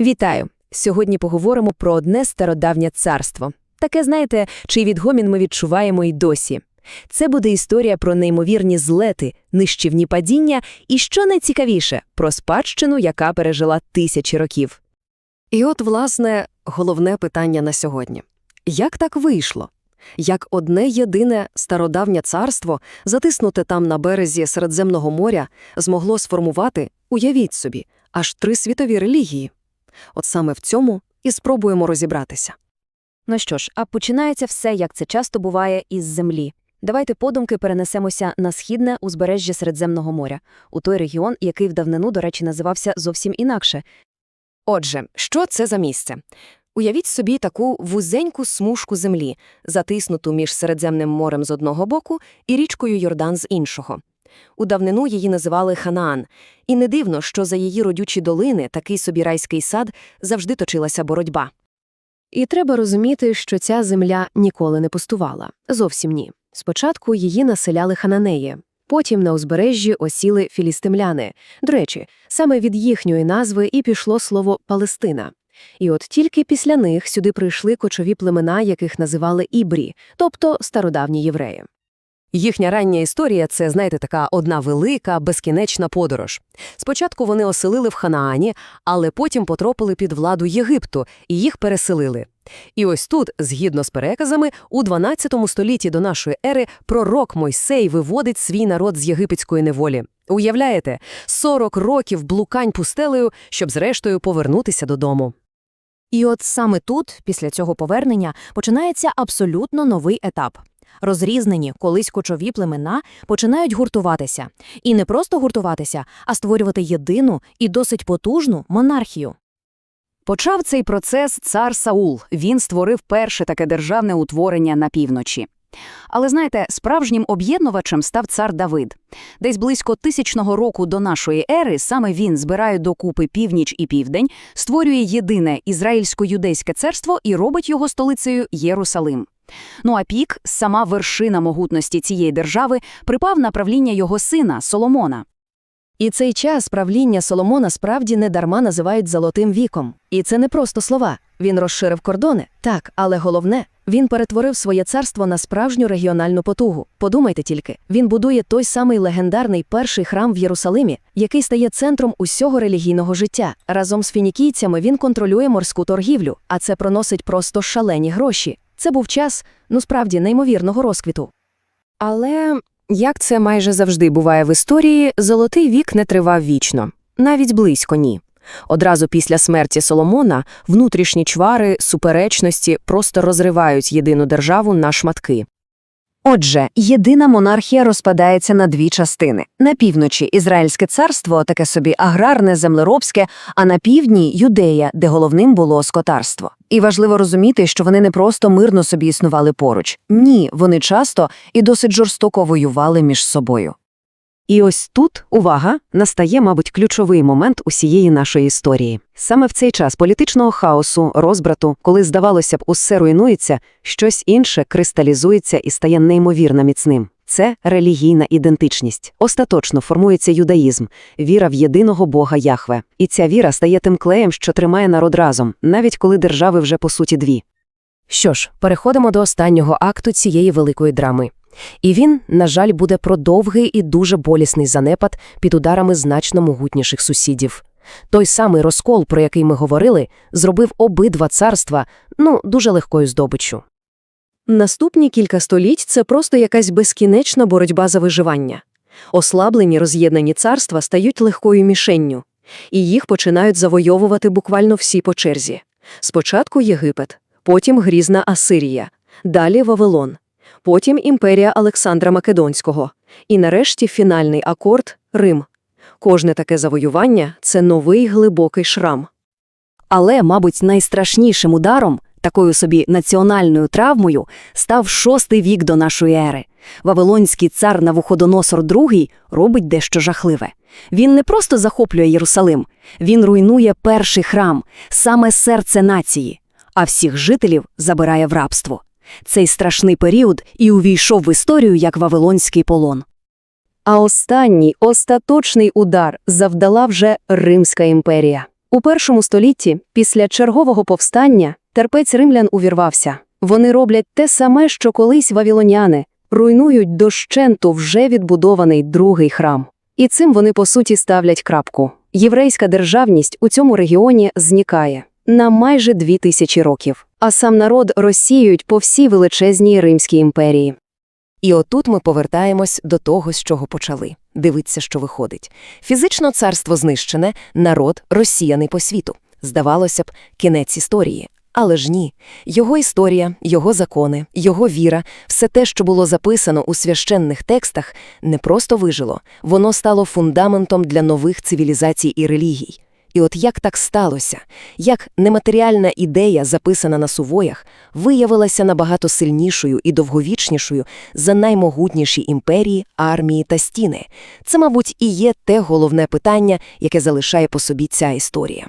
Вітаю! Сьогодні поговоримо про одне стародавнє царство. Таке, знаєте, чий відгомін ми відчуваємо й досі. Це буде історія про неймовірні злети, нищівні падіння і, що найцікавіше, про спадщину, яка пережила тисячі років. І от, власне, головне питання на сьогодні. Як так вийшло? Як одне єдине стародавнє царство, затиснуте там на березі Середземного моря, змогло сформувати, уявіть собі, аж три світові релігії? От саме в цьому і спробуємо розібратися. Ну що ж, а починається все, як це часто буває, із землі. Давайте подумки перенесемося на східне узбережжя Середземного моря, у той регіон, який в давнину, до речі, називався зовсім інакше. Отже, що це за місце? Уявіть собі таку вузеньку смужку землі, затиснуту між Середземним морем з одного боку і річкою Йордан з іншого. У давнину її називали Ханаан, і не дивно, що за її родючі долини, такий собі райський сад, завжди точилася боротьба. І треба розуміти, що ця земля ніколи не пустувала. Зовсім ні. Спочатку її населяли хананеї, потім на узбережжі осіли філістимляни. До речі, саме від їхньої назви і пішло слово Палестина. І от тільки після них сюди прийшли кочові племена, яких називали ібрі, тобто стародавні євреї. Їхня рання історія це, знаєте, така одна велика, безкінечна подорож. Спочатку вони оселили в Ханаані, але потім потрапили під владу Єгипту і їх переселили. І ось тут, згідно з переказами, у 12 столітті до нашої ери пророк Мойсей виводить свій народ з єгипетської неволі. Уявляєте, 40 років блукань пустелею, щоб зрештою повернутися додому. І от саме тут, після цього повернення, починається абсолютно новий етап. Розрізнені колись кочові племена починають гуртуватися. І не просто гуртуватися, а створювати єдину і досить потужну монархію. Почав цей процес цар Саул. Він створив перше таке державне утворення на півночі. Але знаєте, справжнім об'єднувачем став цар Давид. Десь близько тисячного року до нашої ери саме він збирає докупи північ і південь, створює єдине ізраїльсько-юдейське царство і робить його столицею Єрусалим. Ну а пік, сама вершина могутності цієї держави, припав на правління його сина Соломона. І цей час правління Соломона справді недарма називають «золотим віком». І це не просто слова. Він розширив кордони, так, але головне – він перетворив своє царство на справжню регіональну потугу. Подумайте тільки, він будує той самий легендарний перший храм в Єрусалимі, який стає центром усього релігійного життя. Разом з фінікійцями він контролює морську торгівлю, а це проносить просто шалені гроші. Це був час, ну справді, неймовірного розквіту. Але, як це майже завжди буває в історії, золотий вік не тривав вічно, навіть близько ні. Одразу після смерті Соломона внутрішні чвари, суперечності просто розривають єдину державу на шматки. Отже, єдина монархія розпадається на дві частини. На півночі Ізраїльське царство, таке собі аграрне, землеробське, а на півдні Юдея, де головним було скотарство. І важливо розуміти, що вони не просто мирно собі існували поруч. Ні, вони часто і досить жорстоко воювали між собою. І ось тут, увага, настає, мабуть, ключовий момент усієї нашої історії. Саме в цей час політичного хаосу, розбрату, коли, здавалося б, усе руйнується, щось інше кристалізується і стає неймовірно міцним. Це релігійна ідентичність. Остаточно формується юдаїзм, віра в єдиного Бога Яхве. І ця віра стає тим клеєм, що тримає народ разом, навіть коли держави вже по суті дві. Що ж, переходимо до останнього акту цієї великої драми. І він, на жаль, буде про довгий і дуже болісний занепад під ударами значно могутніших сусідів. Той самий розкол, про який ми говорили, зробив обидва царства, ну, дуже легкою здобиччю. Наступні кілька століть це просто якась безкінечна боротьба за виживання. Ослаблені роз'єднані царства стають легкою мішенню, і їх починають завойовувати буквально всі по черзі. Спочатку Єгипет, потім грізна Асирія, далі Вавилон, потім імперія Олександра Македонського, і нарешті фінальний акорд Рим. Кожне таке завоювання це новий глибокий шрам. Але, мабуть, найстрашнішим ударом, такою собі національною травмою, став шостий вік до нашої ери. Вавилонський цар Навуходоносор II робить дещо жахливе. Він не просто захоплює Єрусалим, він руйнує перший храм, саме серце нації, а всіх жителів забирає в рабство. Цей страшний період і увійшов в історію як Вавилонський полон. А останній остаточний удар завдала вже Римська імперія. У першому столітті, після чергового повстання, терпець римлян увірвався. Вони роблять те саме, що колись вавілоняни, руйнують дощенту вже відбудований другий храм. І цим вони, по суті, ставлять крапку. Єврейська державність у цьому регіоні зникає на майже дві тисячі років, а сам народ розсіюють по всій величезній Римській імперії. І отут ми повертаємось до того, з чого почали. Дивіться, що виходить. Фізично царство знищене, народ розсіяний по світу. Здавалося б, кінець історії. Але ж ні. Його історія, його закони, його віра, все те, що було записано у священних текстах, не просто вижило, воно стало фундаментом для нових цивілізацій і релігій. І от як так сталося? Як нематеріальна ідея, записана на сувоях, виявилася набагато сильнішою і довговічнішою за наймогутніші імперії, армії та стіни? Це, мабуть, і є те головне питання, яке залишає по собі ця історія.